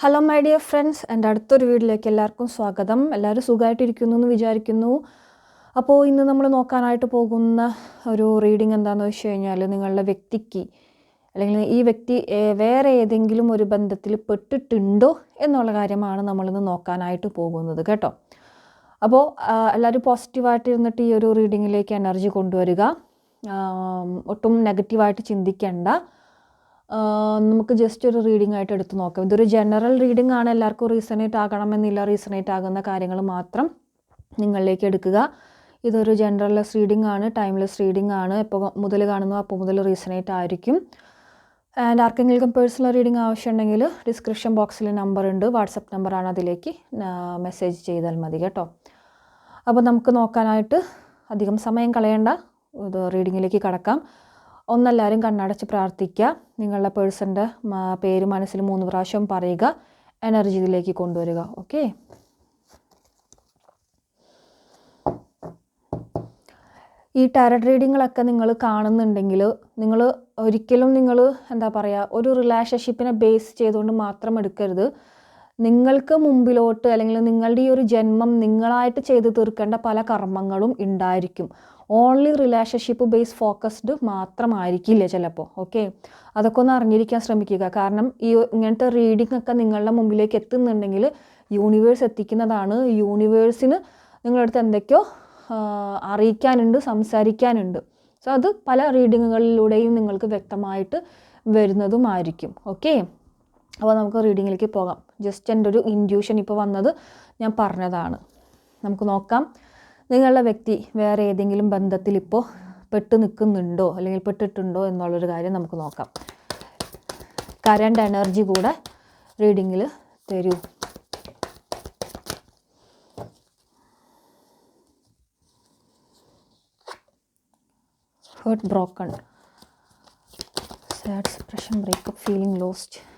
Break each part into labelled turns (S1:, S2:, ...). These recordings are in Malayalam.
S1: ഹലോ മൈ ഡിയർ ഫ്രണ്ട്സ് എന്റെ അടുത്തൊരു വീഡിയോയിലേക്ക് എല്ലാവർക്കും സ്വാഗതം. എല്ലാവരും സുഖമായിട്ടിരിക്കുന്നു എന്ന് വിചാരിക്കുന്നു. അപ്പോൾ ഇന്ന് നമ്മൾ നോക്കാനായിട്ട് പോകുന്ന ഒരു റീഡിംഗ് എന്താണെന്ന് വെച്ച് കഴിഞ്ഞാൽ നിങ്ങളുടെ വ്യക്തിക്ക് അല്ലെങ്കിൽ ഈ വ്യക്തി വേറെ ഏതെങ്കിലും ഒരു ബന്ധത്തിൽ പെട്ടിട്ടുണ്ടോ എന്നുള്ള കാര്യമാണ് നമ്മളിന്ന് നോക്കാനായിട്ട് പോകുന്നത് കേട്ടോ. അപ്പോൾ എല്ലാവരും പോസിറ്റീവായിട്ട് ഇരുന്നിട്ട് ഈ ഒരു റീഡിങ്ങിലേക്ക് എനർജി കൊണ്ടുവരിക. ഒട്ടും നെഗറ്റീവായിട്ട് ചിന്തിക്കേണ്ട. നമുക്ക് ജസ്റ്റ് ഒരു റീഡിംഗ് ആയിട്ട് എടുത്ത് നോക്കാം. ഇതൊരു ജനറൽ റീഡിംഗ് ആണ്. എല്ലാവർക്കും റീസണേറ്റ് ആകണമെന്നില്ല. റീസണേറ്റ് ആകുന്ന കാര്യങ്ങൾ മാത്രം നിങ്ങളിലേക്ക് എടുക്കുക. ഇതൊരു ജനറൽലെസ് റീഡിംഗ് ആണ്. ടൈംലെസ് റീഡിംഗ് ആണ്. എപ്പോൾ മുതൽ കാണുന്നു അപ്പോൾ മുതൽ റീസണേറ്റ് ആയിരിക്കും. ആൻഡ് ആർക്കെങ്കിലും പേഴ്സണൽ റീഡിംഗ് ആവശ്യമുണ്ടെങ്കിൽ ഡിസ്ക്രിപ്ഷൻ ബോക്സിൽ നമ്പർ ഉണ്ട്. വാട്സപ്പ് നമ്പറാണ് അതിലേക്ക് മെസ്സേജ് ചെയ്താൽ മതി കേട്ടോ. അപ്പോൾ നമുക്ക് നോക്കാനായിട്ട് അധികം സമയം കളയേണ്ട. ഇത് റീഡിങ്ങിലേക്ക് കടക്കാം. ഒന്നെല്ലാവരും കണ്ണടച്ച് പ്രാർത്ഥിക്കുക. നിങ്ങളുടെ പേഴ്സന്റെ പേര് മനസ്സിൽ മൂന്ന് പ്രാവശ്യം പറയുക. എനർജി ഇതിലേക്ക് കൊണ്ടുവരിക. ഓക്കെ? ഈ ടാരറ്റ് റീഡിങ്ങളൊക്കെ നിങ്ങൾ കാണുന്നുണ്ടെങ്കിൽ നിങ്ങൾ ഒരിക്കലും നിങ്ങൾ എന്താ പറയുക ഒരു റിലേഷൻഷിപ്പിനെ ബേസ് ചെയ്തുകൊണ്ട് മാത്രം എടുക്കരുത്. നിങ്ങൾക്ക് മുമ്പിലോട്ട് അല്ലെങ്കിൽ നിങ്ങളുടെ ഈ ഒരു ജന്മം നിങ്ങളായിട്ട് ചെയ്തു തീർക്കേണ്ട പല കർമ്മങ്ങളും ഉണ്ടായിരിക്കും. ഓൺലി റിലേഷൻഷിപ്പ് ബേസ് ഫോക്കസ്ഡ് മാത്രമായിരിക്കില്ല ചിലപ്പോൾ ഓക്കെ അതൊക്കെ ഒന്ന് അറിഞ്ഞിരിക്കാൻ ശ്രമിക്കുക. കാരണം ഈ ഇങ്ങനത്തെ റീഡിംഗ് ഒക്കെ നിങ്ങളുടെ മുമ്പിലേക്ക് എത്തുന്നുണ്ടെങ്കിൽ യൂണിവേഴ്സ് എത്തിക്കുന്നതാണ്. യൂണിവേഴ്സിന് നിങ്ങളുടെ അടുത്ത് എന്തൊക്കെയോ അറിയിക്കാനുണ്ട് സംസാരിക്കാനുണ്ട്. സോ അത് പല റീഡിങ്ങുകളിലൂടെയും നിങ്ങൾക്ക് വ്യക്തമായിട്ട് വരുന്നതുമായിരിക്കും ഓക്കെ അപ്പോൾ നമുക്ക് റീഡിങ്ങിലേക്ക് പോകാം. ജസ്റ്റ് എന്റെ ഒരു ഇൻഡ്യൂഷൻ ഇപ്പോൾ വന്നത് ഞാൻ പറഞ്ഞതാണ്. നമുക്ക് നോക്കാം. നിങ്ങളുടെ വ്യക്തി വേറെ ഏതെങ്കിലും ബന്ധത്തിൽ ഇപ്പോൾ പെട്ട് നിൽക്കുന്നുണ്ടോ അല്ലെങ്കിൽ പെട്ടിട്ടുണ്ടോ എന്നുള്ളൊരു കാര്യം നമുക്ക് നോക്കാം. കറണ്ട് എനർജി കൂടെ റീഡിങ്ങിൽ തരൂ. Heart broken sad separation breakup feeling lost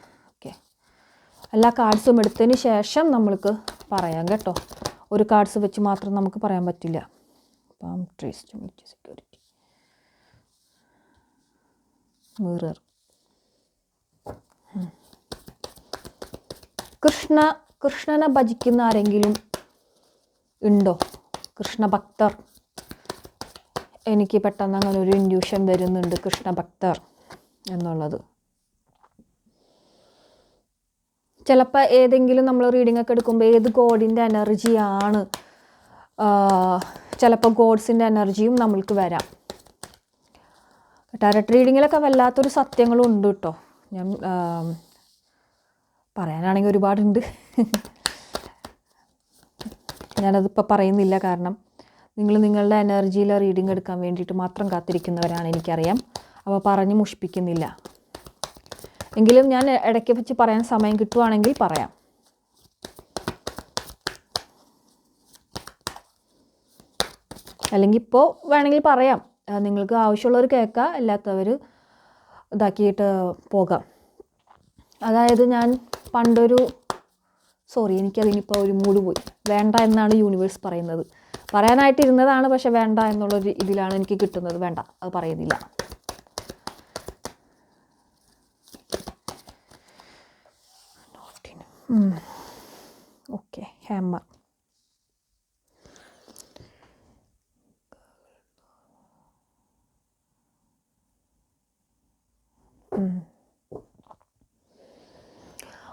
S1: എല്ലാ കാർഡ്സും എടുത്തതിന് ശേഷം നമ്മൾക്ക് പറയാം കേട്ടോ. ഒരു കാർഡ്സ് വെച്ച് മാത്രം നമുക്ക് പറയാൻ പറ്റില്ല. Palm trees security mirror Krishna കൃഷ്ണനെ ഭജിക്കുന്ന ആരെങ്കിലും ഉണ്ടോ? കൃഷ്ണ ഭക്തർ. എനിക്ക് പെട്ടെന്ന് അങ്ങനെ ഒരു ഇൻഡ്യൂഷൻ വരുന്നുണ്ട് കൃഷ്ണ ഭക്തർ എന്നുള്ളത്. ചിലപ്പോൾ ഏതെങ്കിലും നമ്മൾ റീഡിംഗ് ഒക്കെ എടുക്കുമ്പോൾ ഏത് ഗോഡിന്റെ എനർജിയാണ് ചിലപ്പോൾ ഗോഡ്സിന്റെ എനർജിയും നമ്മൾക്ക് വരാം. ടാരറ്റ് റീഡിങ്ങിലൊക്കെ വല്ലാത്തൊരു സത്യങ്ങളും ഉണ്ട് കേട്ടോ. ഞാൻ പറയാനാണെങ്കിൽ ഒരുപാടുണ്ട്. ഞാനതിപ്പോൾ പറയുന്നില്ല കാരണം നിങ്ങൾ നിങ്ങളുടെ എനർജിയിലെ റീഡിംഗ് എടുക്കാൻ വേണ്ടിയിട്ട് മാത്രം കാത്തിരിക്കുന്നവരാണ് എനിക്കറിയാം. അപ്പോൾ പറഞ്ഞ് മുഷിപ്പിക്കുന്നില്ല. എങ്കിലും ഞാൻ ഇടയ്ക്ക് വെച്ച് പറയാൻ സമയം കിട്ടുവാണെങ്കിൽ പറയാം. അല്ലെങ്കിൽ ഇപ്പോൾ വേണമെങ്കിൽ പറയാം. നിങ്ങൾക്ക് ആവശ്യമുള്ളവർ കേൾക്കാം അല്ലാത്തവർ ഇതാക്കിയിട്ട് പോകാം. അതായത് ഞാൻ പണ്ടൊരു സോറി എനിക്കതിനിപ്പോൾ ഒരു മൂഡ് പോയി. വേണ്ട എന്നാണ് യൂണിവേഴ്സ് പറയുന്നത്. പറയാനായിട്ടിരുന്നതാണ് പക്ഷെ വേണ്ട എന്നുള്ളൊരു ഇതിലാണ് എനിക്ക് കിട്ടുന്നത്. വേണ്ട അത് പറയുന്നില്ല. ഓക്കെ ഹാമർ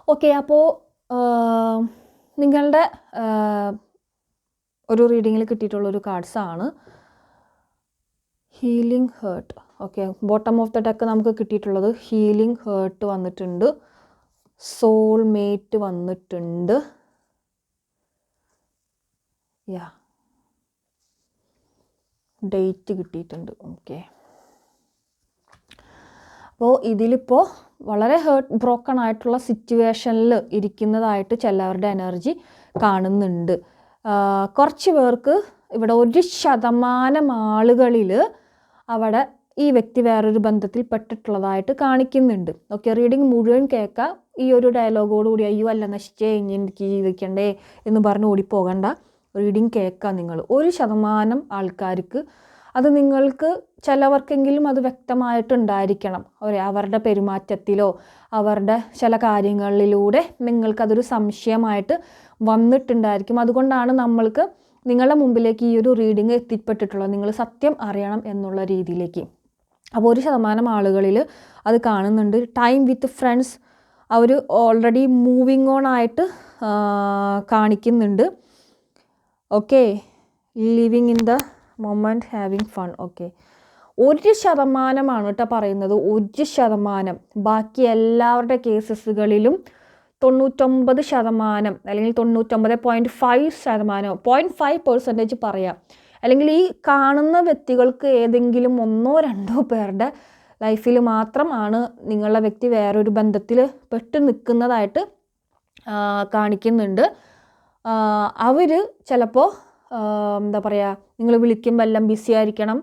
S1: ഓക്കെ അപ്പോൾ നിങ്ങളുടെ ഒരു റീഡിങ്ങിൽ കിട്ടിയിട്ടുള്ള ഒരു കാർഡ്സാണ് healing heart okay bottom of the deck നമുക്ക് കിട്ടിയിട്ടുള്ളത് ഹീലിംഗ് ഹേർട്ട് വന്നിട്ടുണ്ട്. സോൾ മേറ്റ് വന്നിട്ടുണ്ട്. യാ ഡേറ്റ് കിട്ടിയിട്ടുണ്ട്. ഓക്കെ അപ്പോൾ ഇതിലിപ്പോൾ വളരെ ഹേർട്ട് ബ്രോക്കൺ ആയിട്ടുള്ള സിറ്റുവേഷനിൽ ഇരിക്കുന്നതായിട്ട് ചിലവരുടെ എനർജി കാണുന്നുണ്ട്. കുറച്ച് പേർക്ക് ഇവിടെ ഒരു ശതമാനം ആളുകളിൽ അവിടെ ഈ വ്യക്തി വേറൊരു ബന്ധത്തിൽ പെട്ടിട്ടുള്ളതായിട്ട് കാണിക്കുന്നുണ്ട്. ഓക്കെ റീഡിങ് മുഴുവൻ കേൾക്കുക ഈ ഒരു ഡയലോഗോട് കൂടി അയ്യോ അല്ല നശിച്ചേ ഇനി എനിക്ക് ജീവിക്കണ്ടേ എന്ന് പറഞ്ഞ് ഓടിപ്പോകണ്ട റീഡിങ് കേൾക്കുക നിങ്ങൾ. ഒരു ശതമാനം ആൾക്കാർക്ക് അത് നിങ്ങൾക്ക് ചിലവർക്കെങ്കിലും അത് വ്യക്തമായിട്ടുണ്ടായിരിക്കണം. ഒരു അവരുടെ പെരുമാറ്റത്തിലോ അവരുടെ ചില കാര്യങ്ങളിലൂടെ നിങ്ങൾക്കതൊരു സംശയമായിട്ട് വന്നിട്ടുണ്ടായിരിക്കും. അതുകൊണ്ടാണ് നമ്മൾക്ക് നിങ്ങളുടെ മുമ്പിലേക്ക് ഈ ഒരു റീഡിങ് എത്തിപ്പെട്ടിട്ടുള്ളത്. നിങ്ങൾ സത്യം അറിയണം എന്നുള്ള രീതിയിലേക്ക്. അപ്പോൾ ഒരു ശതമാനം ആളുകളിൽ അത് കാണുന്നുണ്ട്. ടൈം വിത്ത് ഫ്രണ്ട്സ് അവർ ഓൾറെഡി മൂവിങ് ഓൺ ആയിട്ട് കാണിക്കുന്നുണ്ട്. Okay living in the moment having fun okay ഒരു ശതമാനമാണ് കേട്ടോ പറയുന്നത്. ഒരു ശതമാനം. ബാക്കി എല്ലാവരുടെ കേസസുകളിലും തൊണ്ണൂറ്റൊമ്പത് ശതമാനം അല്ലെങ്കിൽ തൊണ്ണൂറ്റൊമ്പത് പോയിന്റ് ഫൈവ് ശതമാനം പോയിന്റ് ഫൈവ് പെർസെന്റേജ് പറയാം. അല്ലെങ്കിൽ ഈ കാണുന്ന വ്യക്തികൾക്ക് ഏതെങ്കിലും ഒന്നോ രണ്ടോ പേരുടെ ലൈഫിൽ മാത്രമാണ് നിങ്ങളുടെ വ്യക്തി വേറൊരു ബന്ധത്തിൽ പെട്ട് നിൽക്കുന്നതായിട്ട് കാണിക്കുന്നുണ്ട്. അവർ ചിലപ്പോൾ എന്താ പറയുക നിങ്ങൾ വിളിക്കുമ്പോൾ എല്ലാം ബിസി ആയിരിക്കണം.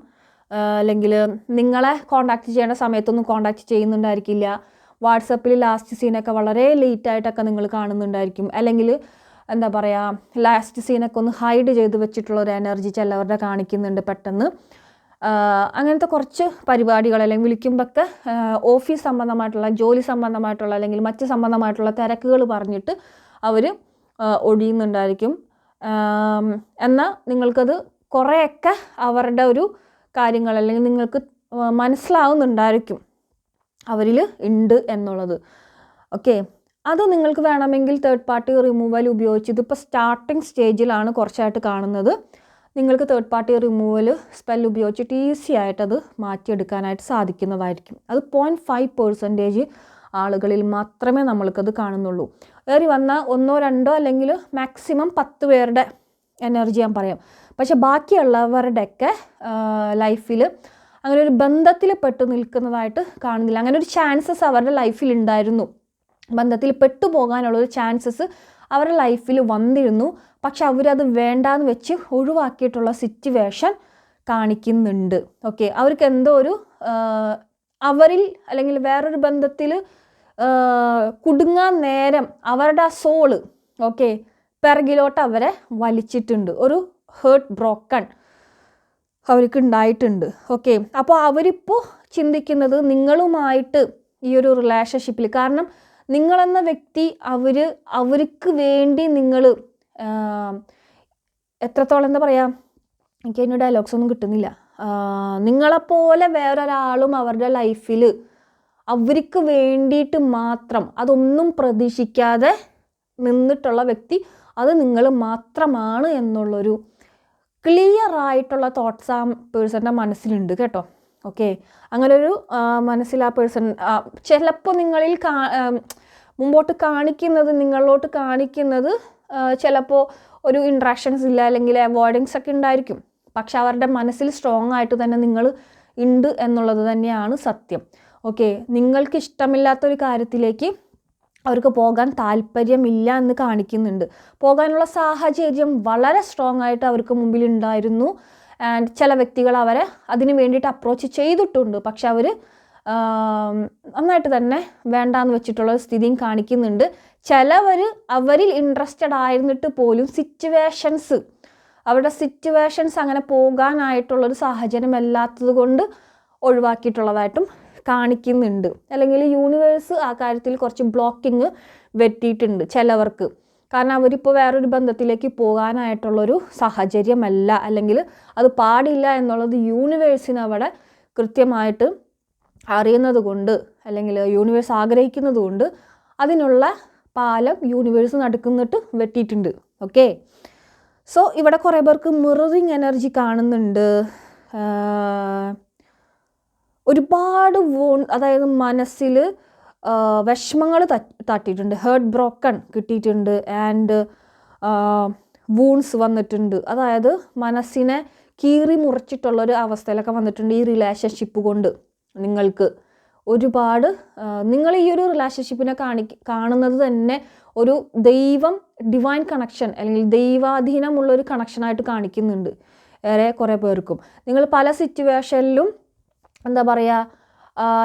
S1: അല്ലെങ്കിൽ നിങ്ങളെ കോണ്ടാക്ട് ചെയ്യേണ്ട സമയത്തൊന്നും കോണ്ടാക്ട് ചെയ്യുന്നുണ്ടായിരിക്കില്ല. വാട്സപ്പിൽ ലാസ്റ്റ് സീനൊക്കെ വളരെ ലേറ്റ് ആയിട്ടൊക്കെ നിങ്ങൾ കാണുന്നുണ്ടായിരിക്കും. അല്ലെങ്കിൽ എന്താ പറയുക ലാസ്റ്റ് സീനൊക്കെ ഒന്ന് ഹൈഡ് ചെയ്ത് വെച്ചിട്ടുള്ള ഒരു എനർജി ചിലവരുടെ കാണിക്കുന്നുണ്ട് പെട്ടെന്ന്. അങ്ങനത്തെ കുറച്ച് പരിപാടികൾ അല്ലെങ്കിൽ വിളിക്കുമ്പോഴൊക്കെ ഓഫീസ് സംബന്ധമായിട്ടുള്ള ജോലി സംബന്ധമായിട്ടുള്ള അല്ലെങ്കിൽ മറ്റ് സംബന്ധമായിട്ടുള്ള തിരക്കുകൾ പറഞ്ഞിട്ട് അവർ ഒഴിയുന്നുണ്ടായിരിക്കും. എന്നാൽ നിങ്ങൾക്കത് കുറേയൊക്കെ അവരുടെ ഒരു കാര്യങ്ങൾ അല്ലെങ്കിൽ നിങ്ങൾക്ക് മനസ്സിലാവുന്നുണ്ടായിരിക്കും അവരിൽ ഉണ്ട് എന്നുള്ളത്. ഓക്കെ. അത് നിങ്ങൾക്ക് വേണമെങ്കിൽ തേർഡ് പാർട്ടി റിമൂവൽ ഉപയോഗിച്ച് ഇതിപ്പോൾ സ്റ്റാർട്ടിങ് സ്റ്റേജിലാണ് കുറച്ചായിട്ട് കാണുന്നത്. നിങ്ങൾക്ക് തേർഡ് പാർട്ടി റിമൂവൽ സ്പെൽ ഉപയോഗിച്ചിട്ട് ഈസി ആയിട്ട് അത് മാറ്റിയെടുക്കാനായിട്ട് സാധിക്കുന്നതായിരിക്കും. അത് പോയിന്റ് ഫൈവ് പെർസെന്റേജ് ആളുകളിൽ മാത്രമേ നമ്മൾക്കത് കാണുന്നുള്ളൂ. ഏറി വന്നാൽ ഒന്നോ രണ്ടോ അല്ലെങ്കിൽ മാക്സിമം പത്ത് പേരുടെ എനർജി ഞാൻ പറയാം. പക്ഷെ ബാക്കിയുള്ളവരുടെയൊക്കെ ലൈഫിൽ അങ്ങനെ ഒരു ബന്ധത്തിൽ പെട്ടു നിൽക്കുന്നതായിട്ട് കാണുന്നില്ല. അങ്ങനെ ഒരു ചാൻസസ് അവരുടെ ലൈഫിൽ ഉണ്ടായിരുന്നു. ബന്ധത്തിൽ പെട്ടുപോകാനുള്ളൊരു ചാൻസസ് അവരുടെ ലൈഫിൽ വന്നിരുന്നു. പക്ഷെ അവരത് വേണ്ടാന്ന് വെച്ച് ഒഴിവാക്കിയിട്ടുള്ള സിറ്റുവേഷൻ കാണിക്കുന്നുണ്ട്. ഓക്കെ അവർക്ക് എന്തോ ഒരു അവരിൽ അല്ലെങ്കിൽ വേറൊരു ബന്ധത്തിൽ കുടുങ്ങാൻ നേരം അവരുടെ ആ സോൾ ഓക്കെ പിറകിലോട്ട് അവരെ വലിച്ചിട്ടുണ്ട്. ഒരു ഹേർട്ട് ബ്രോക്കൺ അവർക്ക് ഉണ്ടായിട്ടുണ്ട്. ഓക്കെ അപ്പോൾ അവരിപ്പോൾ ചിന്തിക്കുന്നത് നിങ്ങളുമായിട്ട് ഈ ഒരു റിലേഷൻഷിപ്പിൽ കാരണം നിങ്ങളെന്ന വ്യക്തി അവർ അവർക്ക് വേണ്ടി നിങ്ങൾ എത്രത്തോളം എന്താ പറയുക എനിക്ക് അതിന്റെ ഡയലോഗ്സ് ഒന്നും കിട്ടുന്നില്ല. നിങ്ങളെപ്പോലെ വേറൊരാളും അവരുടെ ലൈഫിൽ അവർക്ക് വേണ്ടിയിട്ട് മാത്രം അതൊന്നും പ്രതീക്ഷിക്കാതെ നിന്നിട്ടുള്ള വ്യക്തി അത് നിങ്ങൾ മാത്രമാണ് എന്നുള്ളൊരു ക്ലിയർ ആയിട്ടുള്ള തോട്ട്സ് ആ പേഴ്സന്റെ മനസ്സിലുണ്ട് കേട്ടോ. ഓക്കെ അങ്ങനൊരു മനസ്സിൽ ആ പേഴ്സൺ ചിലപ്പോൾ നിങ്ങളിൽ കാ മുമ്പോട്ട് കാണിക്കുന്നത് നിങ്ങളോട്ട് കാണിക്കുന്നത് ചിലപ്പോൾ ഒരു ഇൻട്രാക്ഷൻസ് ഇല്ല അല്ലെങ്കിൽ അവോയ്ഡൻസ് ഒക്കെ ഉണ്ടായിരിക്കും. പക്ഷെ അവരുടെ മനസ്സിൽ സ്ട്രോങ് ആയിട്ട് തന്നെ നിങ്ങൾ ഉണ്ട് എന്നുള്ളത് തന്നെയാണ് സത്യം. ഓക്കെ നിങ്ങൾക്ക് ഇഷ്ടമില്ലാത്തൊരു കാര്യത്തിലേക്ക് അവർക്ക് പോകാൻ താല്പര്യമില്ല എന്ന് കാണിക്കുന്നുണ്ട്. പോകാനുള്ള സാഹചര്യം വളരെ സ്ട്രോങ് ആയിട്ട് അവർക്ക് മുമ്പിൽ ഉണ്ടായിരുന്നു. ആൻഡ് ചില വ്യക്തികൾ അവരെ അതിന് വേണ്ടിയിട്ട് അപ്രോച്ച് ചെയ്തിട്ടുണ്ട്. പക്ഷെ അവർ നന്നായിട്ട് തന്നെ വേണ്ടാന്ന് വെച്ചിട്ടുള്ള ഒരു സ്ഥിതിയും കാണിക്കുന്നുണ്ട്. ചിലവർ അവരിൽ ഇൻട്രസ്റ്റഡ് ആയിരുന്നിട്ട് പോലും സിറ്റുവേഷൻസ് അവരുടെ സിറ്റുവേഷൻസ് അങ്ങനെ പോകാനായിട്ടുള്ളൊരു സാഹചര്യം അല്ലാത്തത് കൊണ്ട് ഒഴിവാക്കിയിട്ടുള്ളതായിട്ടും കാണിക്കുന്നുണ്ട്. അല്ലെങ്കിൽ യൂണിവേഴ്സ് ആ കാര്യത്തിൽ കുറച്ച് ബ്ലോക്കിങ് വെട്ടിയിട്ടുണ്ട് ചിലവർക്ക്. കാരണം അവരിപ്പോൾ വേറൊരു ബന്ധത്തിലേക്ക് പോകാനായിട്ടുള്ളൊരു സാഹചര്യമല്ല. അല്ലെങ്കിൽ അത് പാടില്ല എന്നുള്ളത് യൂണിവേഴ്സിന് അവിടെ കൃത്യമായിട്ട് അറിയുന്നത് കൊണ്ട് അല്ലെങ്കിൽ യൂണിവേഴ്സ് ആഗ്രഹിക്കുന്നത് കൊണ്ട് അതിനുള്ള പാലം യൂണിവേഴ്സ് നടക്കുന്നിട്ട് വെട്ടിയിട്ടുണ്ട്. ഓക്കെ സോ ഇവിടെ കുറേ പേർക്ക് മിററിങ് എനർജി കാണുന്നുണ്ട്. ഒരുപാട് വോൺ അതായത് മനസ്സിൽ വിഷമങ്ങൾ തട്ടിയിട്ടുണ്ട്. ഹേർട്ട് ബ്രോക്കൺ കിട്ടിയിട്ടുണ്ട്. ആൻഡ് വൂൺസ് വന്നിട്ടുണ്ട്. അതായത് മനസ്സിനെ കീറി മുറിച്ചിട്ടുള്ളൊരു അവസ്ഥയിലൊക്കെ വന്നിട്ടുണ്ട് ഈ റിലേഷൻഷിപ്പ് കൊണ്ട്. നിങ്ങൾക്ക് ഒരുപാട് നിങ്ങൾ ഈ ഒരു റിലേഷൻഷിപ്പിനെ കാണി കാണുന്നത് തന്നെ ഒരു ദൈവം ഡിവൈൻ കണക്ഷൻ അല്ലെങ്കിൽ ദൈവാധീനമുള്ള ഒരു കണക്ഷനായിട്ട് കാണിക്കുന്നുണ്ട്. ഏറെ കുറേ പേർക്കും. നിങ്ങൾ പല സിറ്റുവേഷനിലും എന്താ പറയുക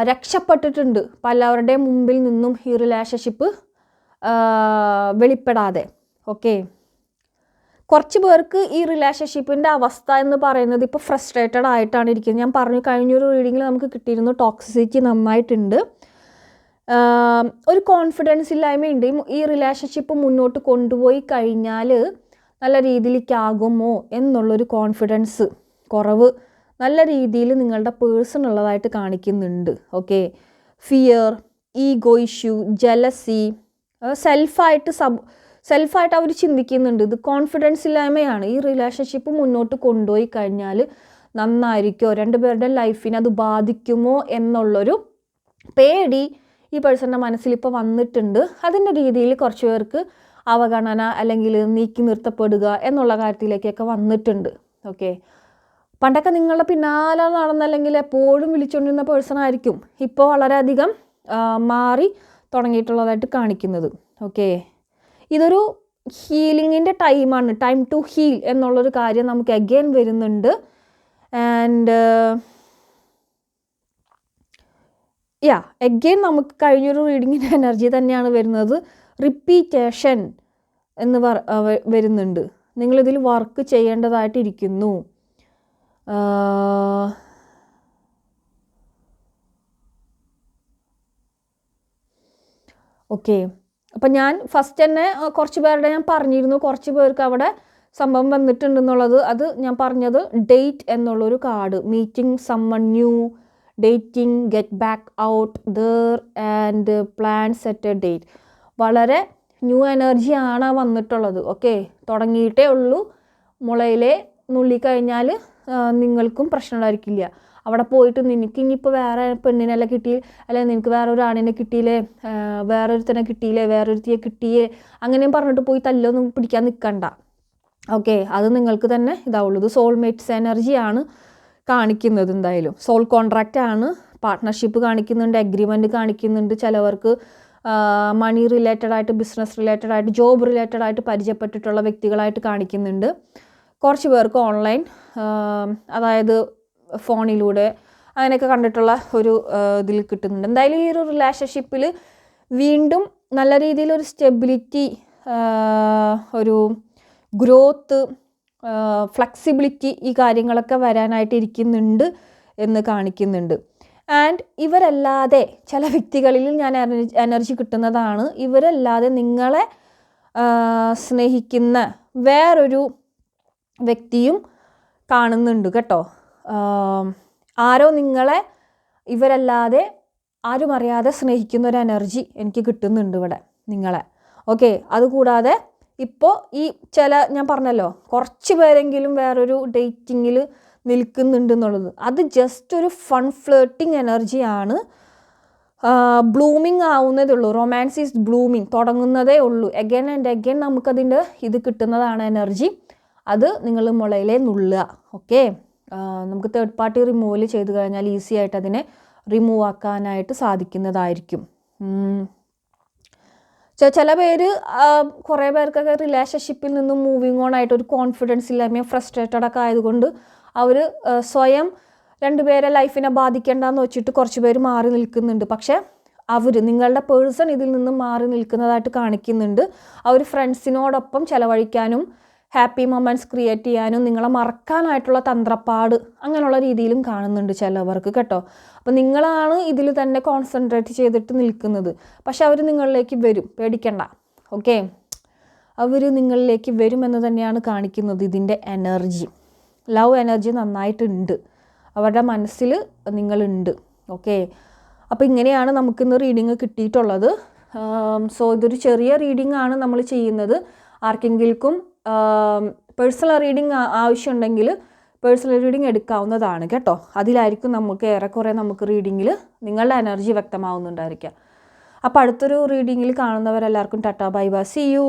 S1: രക്ഷപ്പെട്ടിട്ടുണ്ട്. പലവരുടെ മുമ്പിൽ നിന്നും ഈ റിലേഷൻഷിപ്പ് വെളിപ്പെടാതെ. ഓക്കെ കുറച്ച് പേർക്ക് ഈ റിലേഷൻഷിപ്പിന്റെ അവസ്ഥ എന്ന് പറയുന്നത് ഇപ്പോൾ ഫ്രസ്ട്രേറ്റഡ് ആയിട്ടാണ് ഇരിക്കുന്നത്. ഞാൻ പറഞ്ഞു കഴിഞ്ഞൊരു റീഡിങ്ങിൽ നമുക്ക് കിട്ടിയിരുന്നു ടോക്സിസിറ്റി നന്നായിട്ടുണ്ട്. ഒരു കോൺഫിഡൻസ് ഇല്ലായ്മയുണ്ട്. ഈ റിലേഷൻഷിപ്പ് മുന്നോട്ട് കൊണ്ടുപോയി കഴിഞ്ഞാൽ നല്ല രീതിയിലേക്കാകുമോ എന്നുള്ളൊരു കോൺഫിഡൻസ് കുറവ് നല്ല രീതിയിൽ നിങ്ങളുടെ പേഴ്സൺ ഉള്ളതായിട്ട് കാണിക്കുന്നുണ്ട് okay fear ego issue jealousy സെൽഫായിട്ട് സബ് സെൽഫായിട്ട് അവർ ചിന്തിക്കുന്നുണ്ട്. ഇത് കോൺഫിഡൻസ് ഇല്ലായ്മയാണ്. ഈ റിലേഷൻഷിപ്പ് മുന്നോട്ട് കൊണ്ടുപോയി കഴിഞ്ഞാൽ നന്നായിരിക്കുമോ രണ്ടുപേരുടെ ലൈഫിനെ അത് ബാധിക്കുമോ എന്നുള്ളൊരു പേടി ഈ പേഴ്സണിന്റെ മനസ്സിൽ ഇപ്പോൾ വന്നിട്ടുണ്ട്. അതിന്റെ രീതിയിൽ കുറച്ച് പേർക്ക് അവഗണന അല്ലെങ്കിൽ നീക്കി നിർത്തപ്പെടുക എന്നുള്ള കാര്യത്തിലേക്കൊക്കെ വന്നിട്ടുണ്ട്. ഓക്കെ പണ്ടൊക്കെ നിങ്ങളുടെ പിന്നാലെ നടന്നല്ലെങ്കിൽ എപ്പോഴും വിളിച്ചുകൊണ്ടിരുന്ന പേഴ്സൺ ആയിരിക്കും. ഇപ്പോൾ വളരെയധികം മാറി തുടങ്ങിയിട്ടുള്ളതായിട്ട് കാണിക്കുന്നത്. ഓക്കെ ഇതൊരു ഹീലിങ്ങിന്റെ ടൈമാണ് ടൈം ടു ഹീൽ എന്നുള്ളൊരു കാര്യം നമുക്ക് അഗെയിൻ വരുന്നുണ്ട്. ആൻഡ് യാ എഗെയിൻ നമുക്ക് കഴിഞ്ഞൊരു റീഡിങ്ങിന്റെ എനർജി തന്നെയാണ് വരുന്നത്. റിപ്പീറ്റേഷൻ എന്ന് പറ വരുന്നുണ്ട്. നിങ്ങളിതിൽ വർക്ക് ചെയ്യേണ്ടതായിട്ടിരിക്കുന്നു. ഓക്കെ അപ്പം ഞാൻ ഫസ്റ്റ് തന്നെ കുറച്ച് പേരുടെ ഞാൻ പറഞ്ഞിരുന്നു. കുറച്ച് പേർക്ക് അവിടെ സംഭവം വന്നിട്ടുണ്ടെന്നുള്ളത്. അത് ഞാൻ പറഞ്ഞത് ഡേറ്റ് എന്നുള്ളൊരു card meeting summon new dating get back out there and plan set a date വളരെ ന്യൂ എനർജി ആണ് വന്നിട്ടുള്ളത്. ഓക്കെ തുടങ്ങിയിട്ടേ ഉള്ളൂ. മുളയിലെ നുള്ളി നുള്ളിക്കഴിഞ്ഞാൽ നിങ്ങൾക്കും പ്രശ്നം ഉണ്ടായിരിക്കില്ല അവിടെ പോയിട്ട് നിനക്ക് ഇനിയിപ്പോൾ വേറെ പെണ്ണിനല്ല കിട്ടി അല്ലെങ്കിൽ നിനക്ക് വേറെ ഒരു ആണിനെ കിട്ടിയില്ലേ? വേറൊരുത്തനെ കിട്ടിയില്ലേ? വേറൊരുത്തിയെ കിട്ടിയേ? അങ്ങനെയും പറഞ്ഞിട്ട് പോയി തല്ലൊന്നും പിടിക്കാൻ നിൽക്കണ്ട ഓക്കെ അത് നിങ്ങൾക്ക് തന്നെ ഇതാവുള്ളൂ. ഇത് സോൾമേറ്റ്സ് എനർജിയാണ് കാണിക്കുന്നത് എന്തായാലും. സോൾ കോൺട്രാക്റ്റ് ആണ്. പാർട്ട്ണർഷിപ്പ് കാണിക്കുന്നുണ്ട് അഗ്രിമെന്റ് കാണിക്കുന്നുണ്ട്. ചിലവർക്ക് മണി റിലേറ്റഡ് ആയിട്ട് ബിസിനസ് റിലേറ്റഡ് ആയിട്ട് ജോബ് റിലേറ്റഡ് ആയിട്ട് പരിചയപ്പെട്ടിട്ടുള്ള വ്യക്തികളായിട്ട് കാണിക്കുന്നുണ്ട്. കുറച്ച് പേർക്ക് ഓൺലൈൻ അതായത് ഫോണിലൂടെ അങ്ങനെയൊക്കെ കണ്ടിട്ടുള്ള ഒരു ഇതിൽ കിട്ടുന്നുണ്ട്. എന്തായാലും ഈ ഒരു റിലേഷൻഷിപ്പിൽ വീണ്ടും നല്ല രീതിയിലൊരു സ്റ്റെബിലിറ്റി ഒരു ഗ്രോത്ത് ഫ്ലെക്സിബിലിറ്റി ഈ കാര്യങ്ങളൊക്കെ വരാനായിട്ട് ഇരിക്കുന്നുണ്ട് എന്ന് കാണിക്കുന്നുണ്ട്. ആൻഡ് ഇവരല്ലാതെ ചില വ്യക്തികളിൽ ഞാൻ എനർജി കിട്ടുന്നതാണ്. ഇവരല്ലാതെ നിങ്ങളെ സ്നേഹിക്കുന്ന വേറൊരു വ്യക്തിയും കാണുന്നുണ്ട് കേട്ടോ. ആരോ നിങ്ങളെ ഇവരല്ലാതെ ആരും അറിയാതെ സ്നേഹിക്കുന്ന ഒരു എനർജി എനിക്ക് കിട്ടുന്നുണ്ട് ഇവിടെ നിങ്ങളെ. ഓക്കെ അതുകൂടാതെ ഇപ്പോൾ ഈ ചില ഞാൻ പറഞ്ഞല്ലോ കുറച്ച് പേരെങ്കിലും വേറൊരു ഡേറ്റിങ്ങിൽ നിൽക്കുന്നുണ്ട് എന്നുള്ളത്. അത് ജസ്റ്റ് ഒരു ഫൺ ഫ്ലേട്ടിങ് എനർജിയാണ് ബ്ലൂമിങ് ആവുന്നതേ ഉള്ളൂ. റൊമാൻസ് ഈസ് ബ്ലൂമിങ് തുടങ്ങുന്നതേ ഉള്ളൂ. എഗൈൻ ആൻഡ് എഗൈൻ നമുക്കതിന്റെ ഇത് കിട്ടുന്നതാണ് എനർജി അത് നിങ്ങൾ മുളയിലെ നുള്ളുക. ഓക്കെ? നമുക്ക് തേർഡ് പാർട്ടി റിമൂവൽ ചെയ്ത് കഴിഞ്ഞാൽ ഈസി ആയിട്ട് അതിനെ റിമൂവ് ആക്കാനായിട്ട് സാധിക്കുന്നതായിരിക്കും. ചില പേര് കുറേ പേർക്കൊക്കെ റിലേഷൻഷിപ്പിൽ നിന്നും മൂവിങ് ഓൺ ആയിട്ട് ഒരു കോൺഫിഡൻസ് ഇല്ലായ്മയും ഫ്രസ്ട്രേറ്റഡ് ഒക്കെ ആയതുകൊണ്ട് അവർ സ്വയം രണ്ടുപേരെ ലൈഫിനെ ബാധിക്കേണ്ടെന്ന് വെച്ചിട്ട് കുറച്ച് പേര് മാറി നിൽക്കുന്നുണ്ട്. പക്ഷേ അവർ നിങ്ങളുടെ പേഴ്സൺ ഇതിൽ നിന്നും മാറി നിൽക്കുന്നതായിട്ട് കാണിക്കുന്നുണ്ട്. അവർ ഫ്രണ്ട്സിനോടൊപ്പം ചിലവഴിക്കാനും ഹാപ്പി മൊമെന്റ്സ് ക്രിയേറ്റ് ചെയ്യാനും നിങ്ങളെ മറക്കാനായിട്ടുള്ള തന്ത്രപ്പാട് അങ്ങനെയുള്ള രീതിയിലും കാണുന്നുണ്ട് ചിലവർക്ക് കേട്ടോ. അപ്പോൾ നിങ്ങളാണ് ഇതിൽ തന്നെ കോൺസെൻട്രേറ്റ് ചെയ്തിട്ട് നിൽക്കുന്നത്. പക്ഷെ അവർ നിങ്ങളിലേക്ക് വരും. പേടിക്കണ്ട. ഓക്കെ അവർ നിങ്ങളിലേക്ക് വരുമെന്ന് തന്നെയാണ് കാണിക്കുന്നത് ഇതിന്റെ എനർജി ലവ് എനർജി നന്നായിട്ടുണ്ട്. അവരുടെ മനസ്സിൽ നിങ്ങളുണ്ട്. ഓക്കെ അപ്പോൾ ഇങ്ങനെയാണ് നമുക്കിന്ന് റീഡിങ് കിട്ടിയിട്ടുള്ളത്. സോ ഇതൊരു ചെറിയ റീഡിംഗ് ആണ് നമ്മൾ ചെയ്യുന്നത്. ആർക്കെങ്കിലും പേഴ്സണൽ റീഡിങ് ആവശ്യമുണ്ടെങ്കിൽ പേഴ്സണൽ റീഡിങ് എടുക്കാവുന്നതാണ് കേട്ടോ. അതിലായിരിക്കും നമുക്ക് ഏറെക്കുറെ നമുക്ക് റീഡിങ്ങിൽ നിങ്ങളുടെ എനർജി വ്യക്തമാവുന്നുണ്ടായിരിക്കുക. അപ്പോൾ അടുത്തൊരു റീഡിങ്ങിൽ കാണുന്നവരെല്ലാവർക്കും tata bye bye. See you